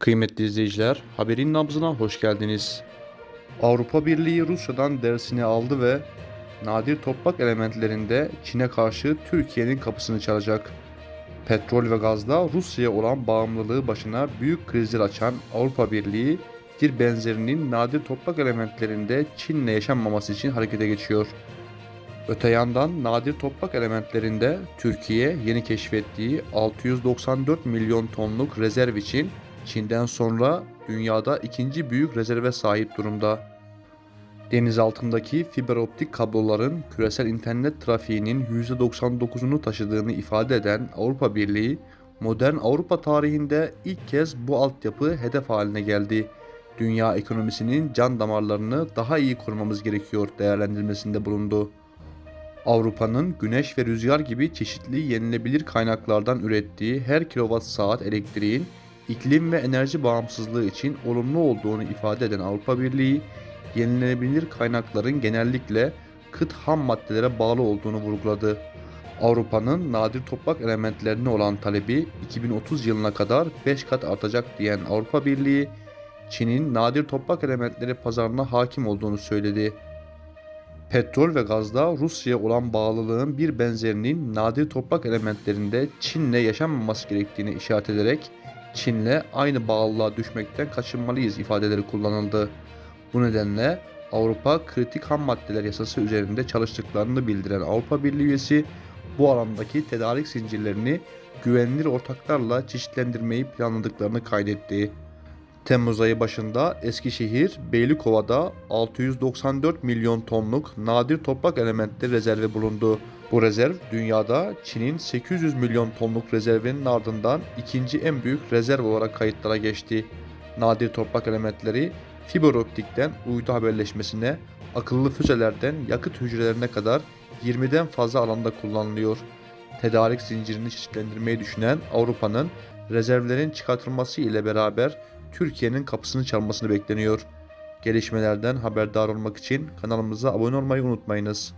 Kıymetli izleyiciler, haberin nabzına hoş geldiniz. Avrupa Birliği Rusya'dan dersini aldı ve nadir toprak elementlerinde Çin'e karşı Türkiye'nin kapısını çalacak. Petrol ve gazda Rusya'ya olan bağımlılığı başına büyük krizler açan Avrupa Birliği bir benzerinin nadir toprak elementlerinde Çin'le yaşanmaması için harekete geçiyor. Öte yandan nadir toprak elementlerinde Türkiye yeni keşfettiği 694 milyon tonluk rezerv için Çin'den sonra dünyada ikinci büyük rezerve sahip durumda. Deniz altındaki fiber optik kabloların küresel internet trafiğinin %99'unu taşıdığını ifade eden Avrupa Birliği, modern Avrupa tarihinde ilk kez bu altyapı hedef haline geldi. Dünya ekonomisinin can damarlarını daha iyi korumamız gerekiyor değerlendirmesinde bulundu. Avrupa'nın güneş ve rüzgar gibi çeşitli yenilebilir kaynaklardan ürettiği her kilowatt saat elektriğin iklim ve enerji bağımsızlığı için olumlu olduğunu ifade eden Avrupa Birliği, yenilenebilir kaynakların genellikle kıt ham maddelere bağlı olduğunu vurguladı. Avrupa'nın nadir toprak elementlerine olan talebi 2030 yılına kadar 5 kat artacak diyen Avrupa Birliği, Çin'in nadir toprak elementleri pazarına hakim olduğunu söyledi. Petrol ve gazda Rusya'ya olan bağlılığın bir benzerinin nadir toprak elementlerinde Çin'le yaşanmaması gerektiğini işaret ederek Çin'le aynı bağlılığa düşmekten kaçınmalıyız ifadeleri kullanıldı. Bu nedenle Avrupa kritik ham maddeler yasası üzerinde çalıştıklarını bildiren Avrupa Birliği üyesi bu alandaki tedarik zincirlerini güvenilir ortaklarla çeşitlendirmeyi planladıklarını kaydetti. Temmuz ayı başında Eskişehir, Beylikova'da 694 milyon tonluk nadir toprak elementleri rezervi bulundu. Bu rezerv dünyada Çin'in 800 milyon tonluk rezervinin ardından ikinci en büyük rezerv olarak kayıtlara geçti. Nadir toprak elementleri fiber optikten uydu haberleşmesine, akıllı füzelerden yakıt hücrelerine kadar 20'den fazla alanda kullanılıyor. Tedarik zincirini çeşitlendirmeyi düşünen Avrupa'nın rezervlerin çıkartılması ile beraber Türkiye'nin kapısını çalmasını bekleniyor. Gelişmelerden haberdar olmak için kanalımıza abone olmayı unutmayınız.